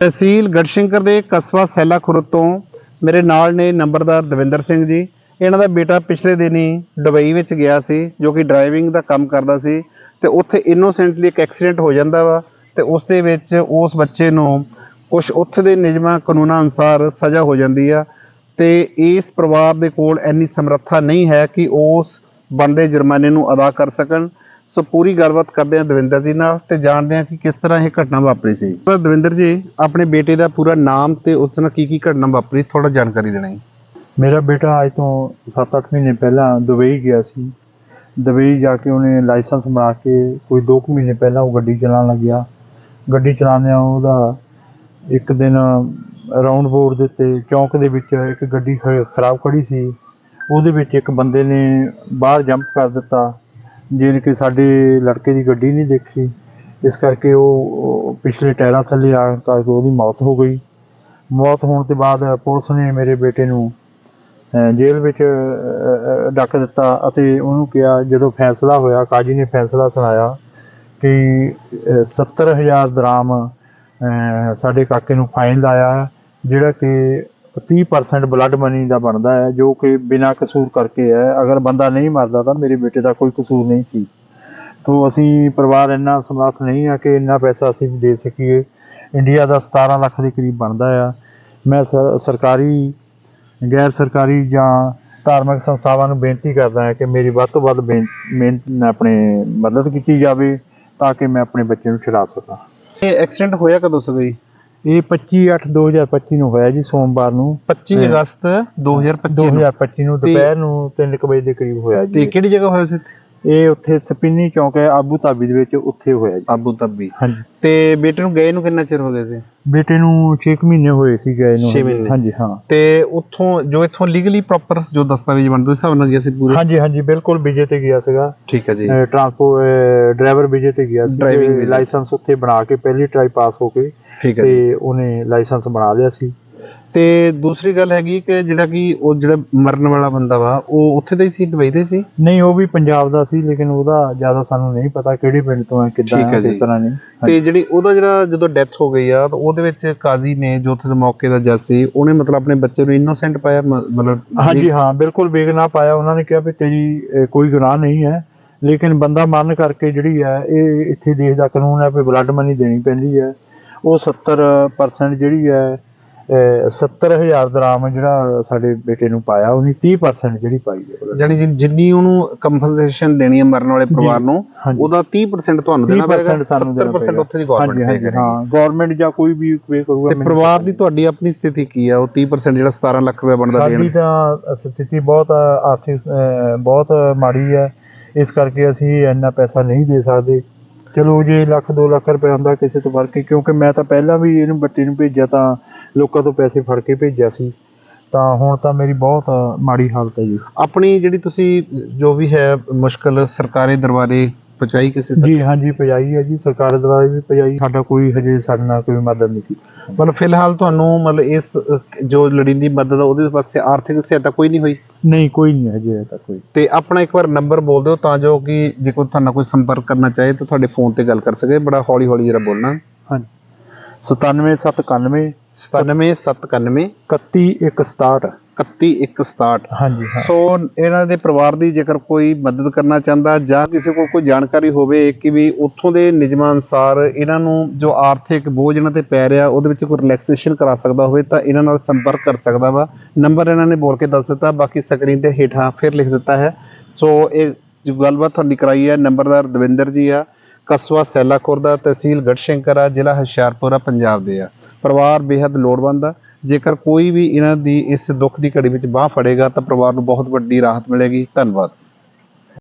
ਤਹਿਸੀਲ ਗੜਸ਼ੰਕਰ ਦੇ ਕਸਬਾ ਸੈਲਾ ਖੁਰਦ ਤੋਂ ਮੇਰੇ ਨਾਲ ਨੇ ਨੰਬਰਦਾਰ ਦਵਿੰਦਰ ਸਿੰਘ ਜੀ। ਇਹਨਾਂ ਦਾ ਬੇਟਾ ਪਿਛਲੇ ਦਿਨੀ ਦੁਬਈ ਵਿੱਚ ਗਿਆ ਸੀ, ਜੋ ਕਿ ਡਰਾਈਵਿੰਗ ਦਾ ਕੰਮ ਕਰਦਾ ਸੀ ਤੇ ਉੱਥੇ ਇਨੋਸੈਂਟਲੀ ਇੱਕ ਐਕਸੀਡੈਂਟ ਹੋ ਜਾਂਦਾ ਵਾ ਤੇ ਉਸ ਦੇ ਵਿੱਚ ਉਸ ਬੱਚੇ ਨੂੰ ਕੁਝ ਉੱਥੇ ਦੇ ਨਿਯਮਾਂ ਕਾਨੂੰਨਾਂ ਅਨੁਸਾਰ ਸਜ਼ਾ ਹੋ ਜਾਂਦੀ ਆ ਤੇ ਇਸ ਪਰਿਵਾਰ ਦੇ ਕੋਲ ਇੰਨੀ ਸਮਰੱਥਾ ਨਹੀਂ ਹੈ ਕਿ ਉਸ ਬੰਦੇ ਜੁਰਮਾਨੇ ਨੂੰ ਅਦਾ ਕਰ ਸਕਣ। ਸੋ ਪੂਰੀ ਗੱਲਬਾਤ ਕਰਦੇ ਹਾਂ ਦਵਿੰਦਰ ਜੀ ਨਾਲ ਤੇ ਜਾਣਦੇ ਹਾਂ ਕਿ ਕਿਸ ਤਰ੍ਹਾਂ ਇਹ ਘਟਨਾ ਵਾਪਰੀ ਸੀ। ਤਾਂ ਦਵਿੰਦਰ ਜੀ, ਆਪਣੇ ਬੇਟੇ ਦਾ ਪੂਰਾ ਨਾਮ ਤੇ ਉਸ ਨਾਲ ਕੀ ਕੀ ਘਟਨਾ ਵਾਪਰੀ ਥੋੜਾ ਜਾਣਕਾਰੀ ਦੇਣਾ ਜੀ ਮੇਰਾ ਬੇਟਾ ਅੱਜ ਤੋਂ 7-8 ਮਹੀਨੇ ਪਹਿਲਾਂ ਦੁਬਈ ਗਿਆ ਸੀ। ਦੁਬਈ ਜਾ ਕੇ ਉਹਨੇ ਲਾਇਸੈਂਸ ਬਣਾ ਕੇ ਕੋਈ 2 ਮਹੀਨੇ ਪਹਿਲਾਂ ਉਹ ਗੱਡੀ ਚਲਾਉਣ ਲੱਗਿਆ। ਗੱਡੀ ਚਲਾਉਂਦਿਆਂ ਉਹਦਾ ਇੱਕ ਦਿਨ ਰਾਉਂਡ ਬੋਰਡ ਦੇ ਉੱਤੇ ਚੌਂਕ ਦੇ ਵਿੱਚ ਇੱਕ ਗੱਡੀ ਖ- ਖਰਾਬ ਖੜੀ ਸੀ। ਉਹਦੇ ਵਿੱਚ ਇੱਕ ਬੰਦੇ ਨੇ ਬਾਹਰ ਜੰਪ ਕਰ ਦਿੱਤਾ। ਜਿਹਨੇ ਕਿ ਸਾਡੇ ਲੜਕੇ ਦੀ ਗੱਡੀ ਨਹੀਂ ਦੇਖੀ। ਇਸ ਕਰਕੇ ਉਹ ਪਿਛਲੇ ਟਾਇਰਾਂ ਥੱਲੇ ਆ ਕਰਕੇ ਉਹਦੀ ਮੌਤ ਹੋ ਗਈ। ਮੌਤ ਹੋਣ ਤੋਂ ਬਾਅਦ ਪੁਲਿਸ ਨੇ ਮੇਰੇ ਬੇਟੇ ਨੂੰ ਜੇਲ੍ਹ ਵਿੱਚ ਡੱਕ ਦਿੱਤਾ ਅਤੇ ਉਹਨੂੰ ਕਿਹਾ ਜਦੋਂ ਫੈਸਲਾ ਹੋਇਆ ਕਾਜੀ ਨੇ ਫੈਸਲਾ ਸੁਣਾਇਆ ਕਿ ਅਹ, 70000 ਦਰਾਮ ਸਾਡੇ ਕਾਕੇ ਨੂੰ ਫਾਈਨ ਲਾਇਆ ਜਿਹੜਾ ਕਿ 30% ਬਲੱਡ ਮਨੀ ਦਾ ਬਣਦਾ ਹੈ, ਜੋ ਕਿ ਬਿਨਾਂ ਕਸੂਰ ਕਰਕੇ ਹੈ। ਅਗਰ ਬੰਦਾ ਨਹੀਂ ਮਰਦਾ ਤਾਂ ਮੇਰੇ ਬੇਟੇ ਦਾ ਕੋਈ ਕਸੂਰ ਨਹੀਂ ਸੀ। ਤੋ ਅਸੀਂ ਪਰਿਵਾਰ ਇੰਨਾ ਸਮਰੱਥ ਨਹੀਂ ਆ ਕਿ ਇੰਨਾ ਪੈਸਾ ਅਸੀਂ ਦੇ ਸਕੀਏ। ਇੰਡੀਆ ਦਾ 17 ਲੱਖ ਦੇ ਕਰੀਬ ਬਣਦਾ ਆ। ਮੈਂ ਸਰਕਾਰੀ, ਗੈਰ ਸਰਕਾਰੀ ਜਾਂ ਧਾਰਮਿਕ ਸੰਸਥਾਵਾਂ ਨੂੰ ਬੇਨਤੀ ਕਰਦਾ ਹਾਂ ਕਿ ਮੇਰੀ ਵੱਧ ਤੋਂ ਵੱਧ ਬੇਨ- ਮਿਹਨਤ ਆਪਣੇ ਮਦਦ ਕੀਤੀ ਜਾਵੇ ਤਾਂ ਕਿ ਮੈਂ ਆਪਣੇ ਬੱਚੇ ਨੂੰ ਛੁਡਾ ਸਕਾਂ। ਇਹ ਐਕਸੀਡੈਂਟ ਹੋਇਆ ਕਦੋਂ ਸੀ ਜੀ ਇਹ 25 8 2025 ਨੂੰ ਹੋਇਆ ਜੀ ਸੋਮਵਾਰ ਨੂੰ। 25 ਹਾਂ। ਅਗਸਤ 2025 ਨੂੰ। 2025 ਨੂੰ ਤੇ- ਦੁਪਹਿਰ ਨੂੰ 3 ਵਜੇ ਦੇ ਕਰੀਬ ਹੋਇਆ ਤੇ ਜੀ ਕਿਹੜੀ ਜਗ੍ਹਾ ਹੋਇਆ ਸੀ? ਇਹ ਉੱਥੇ ਸਪਿੰਨੀ ਚੌਂਕ ਹੈ ਆਬੂ ਧਾਬੀ ਦੇ ਵਿੱਚ ਉੱਥੇ ਹੋਇਆ ਜੀ। Abu Dhabi. ਹਾਂਜੀ। ਤੇ ਬੇਟੇ ਨੂੰ ਗਏ ਨੂੰ ਕਿੰਨਾ ਚਿਰ ਹੋ ਗਿਆ ਸੀ? ਬੇਟੇ ਨੂੰ 6 ਮਹੀਨੇ ਹੋਏ ਸੀ ਗਏ ਨੂੰ। ਹਾਂਜੀ ਹਾਂ। ਤੇ ਉੱਥੋਂ ਜੋ ਇੱਥੋਂ ਲੀਗਲੀ ਪ੍ਰੋਪਰ ਜੋ ਦਸਤਾਵੇਜ਼ ਬਣਦੇ ਹਿਸਾਬ ਨਾਲ ਗਿਆ ਸੀ ਪੂਰੇ? ਹਾਂਜੀ ਹਾਂਜੀ ਬਿਲਕੁਲ ਵਿਜੇ ਤੇ ਗਿਆ ਸੀਗਾ। ਠੀਕ ਹੈ ਜੀ। ਟਰਾਂਸਪੋਰਟ ਡਰਾਈਵਰ ਵਿਜੇ ਤੇ ਗਿਆ ਸੀ ਤੇ। ਲਾਇਸੈਂਸ ਉੱਥੇ ਬਣਾ ਕੇ ਪਹਿਲੀ ਟਰਾਈ ਪਾਸ ਹੋ ਕੇ ਠੀਕ ਹੈ ਤੇ ਉਹਨੇ ਲਾਇਸੈਂਸ ਬਣਾ ਲਿਆ ਸੀ। ਤੇ ਦੂਸਰੀ ਗੱਲ ਹੈਗੀ ਕਿ ਜਿਹੜਾ ਕਿ ਉਹ ਜਿਹੜਾ ਮਰਨ ਵਾਲਾ ਬੰਦਾ ਵਾ ਉਹ ਉੱਥੇ ਦਾ ਹੀ ਸੀ ਦੁਬਈ ਦੇ ਸੀ? ਨਹੀਂ ਉਹ ਵੀ ਪੰਜਾਬ ਦਾ ਸੀ ਲੇਕਿਨ ਉਹਦਾ ਜ਼ਿਆਦਾ ਸਾਨੂੰ ਨਹੀਂ ਪਤਾ ਕਿਹੜੇ ਪਿੰਡ ਤੋਂ ਹੈ ਕਿੱਦਾਂ ਹੈ। ਕਿਸ ਤਰ੍ਹਾਂ ਨਹੀਂ। ਤੇ ਜਿਹੜੀ ਉਹਦਾ ਜਿਹੜਾ ਜਦੋਂ ਡੈਥ ਹੋ ਗਈ ਆ ਤਾਂ ਉਹਦੇ ਵਿੱਚ ਕਾਜ਼ੀ ਨੇ ਜੋ ਉੱਥੇ ਦੇ ਮੌਕੇ ਦਾ ਜੱਜ ਸੀ ਉਹਨੇ ਮਤਲਬ ਆਪਣੇ ਬੱਚੇ ਨੂੰ ਇਨੋਸੈਂਟ ਪਾਇਆ ਮਤਲਬ ਹਾਂਜੀ ਹਾਂ ਬਿਲਕੁਲ ਬੇਗਨਾਹ ਪਾਇਆ। ਉਹਨਾਂ ਨੇ ਕਿਹਾ ਵੀ ਤੇਰੀ ਕੋਈ ਗੁਨਾਹ ਨਹੀਂ ਹੈ ਲੇਕਿਨ ਬੰਦਾ ਮਰਨ ਕਰਕੇ ਜਿਹੜੀ ਹੈ ਇਹ ਇੱਥੇ ਦੇਸ਼ ਦਾ ਕਾਨੂੰਨ ਹੈ ਵੀ ਬਲੱਡ ਮਨੀ ਦੇਣੀ ਪੈਂਦੀ ਹੈ। ਉਹ 70% ਜਿਹੜੀ ਹੈ ਅਹ, 70000 ਦਰਾਮ ਜਿਹੜਾ ਸਾਡੇ ਬੇਟੇ ਨੂੰ ਪਾਇਆ ਉਹਨੇ 30% ਜਿਹੜੀ ਪਾਈ ਹੈ ਜਾਨੀ ਜਿੰਨੀ ਉਹਨੂੰ ਕੰਪਨਸੇਸ਼ਨ ਦੇਣੀ ਹੈ ਮਰਨ ਵਾਲੇ ਪਰਿਵਾਰ ਨੂੰ। ਉਹਦਾ 30% ਤੁਹਾਨੂੰ ਦੇਣਾ ਪਏਗਾ 30% ਸਾਨੂੰ ਦੇਣਾ 70% ਉੱਥੇ ਦੀ ਗਵਰਨਮੈਂਟ ਹਾਂਜੀ ਹਾਂ ਗਵਰਨਮੈਂਟ ਜਾਂ ਕੋਈ ਵੀ ਪੇ ਕਰੂਗਾ ਤੇ ਪਰਿਵਾਰ ਦੀ ਤੁਹਾਡੀ ਆਪਣੀ ਸਥਿਤੀ ਕੀ ਆ? ਉਹ 30% ਜਿਹੜਾ 17 ਲੱਖ ਰੁਪਏ ਬਣਦਾ ਸਾਡੀ ਦੇਣ ਤਾਂ ਸਥਿਤੀ ਬਹੁਤ ਆਰਥਿਕ ਬਹੁਤ ਮਾੜੀ ਹੈ। ਇਸ ਕਰਕੇ ਅਸੀਂ ਇੰਨਾ ਪੈਸਾ ਨਹੀਂ ਦੇ ਸਕਦੇ। ਚਲੋ ਜੇ ਲੱਖ 2 ਲੱਖ ਰੁਪਏ ਹੁੰਦਾ ਕਿਸੇ ਤੋਂ ਫੜ ਕੇ, ਕਿਉਂਕਿ ਮੈਂ ਤਾਂ ਪਹਿਲਾਂ ਵੀ ਇਹਨੂੰ ਬੱਟੀ ਨੂੰ ਭੇਜਿਆ ਤਾਂ ਲੋਕਾਂ ਤੋਂ ਪੈਸੇ ਫੜ ਕੇ ਭੇਜਿਆ ਸੀ। ਤਾਂ ਹੁਣ ਤਾਂ ਮੇਰੀ ਬਹੁਤ ਮਾੜੀ ਹਾਲਤ ਹੈ ਜੀ। ਆਪਣੀ ਜਿਹੜੀ ਤੁਸੀਂ ਜੋ ਵੀ ਹੈ ਮੁਸ਼ਕਲ ਸਰਕਾਰੀ ਦਰਬਾਰੇ ਪਹੁੰਚਾਈ ਕਿਸੇ ਤੱਕ? ਜੀ ਹਾਂਜੀ ਪਜਾਈ ਹੈ ਜੀ। ਸਰਕਾਰ ਦੁਆਰਾ ਵੀ ਪਜਾਈ ਸਾਡਾ ਕੋਈ ਹਜੇ ਸਾਡੇ ਨਾਲ ਕੋਈ ਮਦਦ ਨਹੀਂ ਕੀਤੀ। ਮਤਲਬ ਫਿਲਹਾਲ ਤੁਹਾਨੂੰ ਮਤਲਬ ਇਸ ਅਹ, ਜੋ ਲੜੀਂਦੀ ਮਦਦ ਆ ਉਹਦੇ ਪਾਸੇ ਆਰਥਿਕ ਸਹਾਇਤਾ ਕੋਈ ਨਹੀਂ ਹੋਈ? ਨਹੀਂ ਕੋਈ ਨਹੀਂ ਹਜੇ ਹਜੇ ਤੱਕ ਕੋਈ। ਤੇ ਆਪਣਾ ਇੱਕ ਵਾਰ ਨੰਬਰ ਬੋਲ ਦਿਓ ਤਾਂ ਜੋ ਕਿ ਜੇ ਕੋਈ ਤੁਹਾਡਾ ਕੋਈ ਸੰਪਰਕ ਕਰਨਾ ਚਾਹੇ ਤਾਂ ਤੁਹਾਡੇ ਫੋਨ ਤੇ ਗੱਲ ਕਰ ਸਕੇ। ਬੜਾ ਹੌਲੀ ਹੌਲੀ ਜਰਾ ਬੋਲਣਾ। ਹਾਂਜੀ। 97791 97791 31167 31167 ਹਾਂਜੀ ਹਾਂ। ਸੋ ਇਹਨਾਂ ਦੇ ਪਰਿਵਾਰ ਦੀ ਜੇਕਰ ਕੋਈ ਮਦਦ ਕਰਨਾ ਚਾਹੁੰਦਾ ਜਾਂ ਕਿਸੇ ਕੋਲ ਕੋਈ ਜਾਣਕਾਰੀ ਹੋਵੇ ਕਿ ਵੀ ਉੱਥੋਂ ਦੇ ਨਿਯਮਾਂ ਅਨੁਸਾਰ ਇਹਨਾਂ ਨੂੰ ਜੋ ਆਰਥਿਕ ਬੋਝ ਇਹਨਾਂ ਤੇ ਪੈ ਰਿਹਾ ਉਹਦੇ ਵਿੱਚ ਕੋਈ ਰਿਲੈਕਸੇਸ਼ਨ ਕਰਾ ਸਕਦਾ ਹੋਵੇ ਤਾਂ ਇਹਨਾਂ ਨਾਲ ਸੰਪਰਕ ਕਰ ਸਕਦਾ ਵਾ। ਨੰਬਰ ਇਹਨਾਂ ਨੇ ਬੋਲ ਕੇ ਦੱਸ ਦਿੱਤਾ ਬਾਕੀ ਸਕਰੀਨ ਤੇ ਹੇਠਾਂ ਫਿਰ ਲਿਖ ਦਿੱਤਾ ਹੈ। ਸੋ ਇਹ ਜੋ ਗੱਲਬਾਤ ਤੁਹਾਡੀ ਕਰਾਈ ਹੈ ਨੰਬਰਦਾਰ ਦਵਿੰਦਰ ਜੀ ਆ। ਕਸਬਾ ਸੈਲਾਕੁਰ ਦਾ ਤਹਿਸੀਲ ਗੜਸ਼ੰਕਰ ਆ, ਜ਼ਿਲ੍ਹਾ ਹੁਸ਼ਿਆਰਪੁਰ ਆ, ਪੰਜਾਬ ਦੇ ਆ। ਪਰਿਵਾਰ ਬੇहद ਲੋੜਵੰਦ ਆ। ਜੇਕਰ ਕੋਈ ਵੀ ਇਹਨਾਂ ਦੀ ਇਸ ਦੁੱਖ ਦੀ ਘੜੀ ਵਿੱਚ ਬਾਹ ਫੜੇਗਾ ਤਾਂ ਪਰਿਵਾਰ ਨੂੰ ਬਹੁਤ ਵੱਡੀ ਰਾਹਤ ਮਿਲੇਗੀ। ਧੰਨਵਾਦ।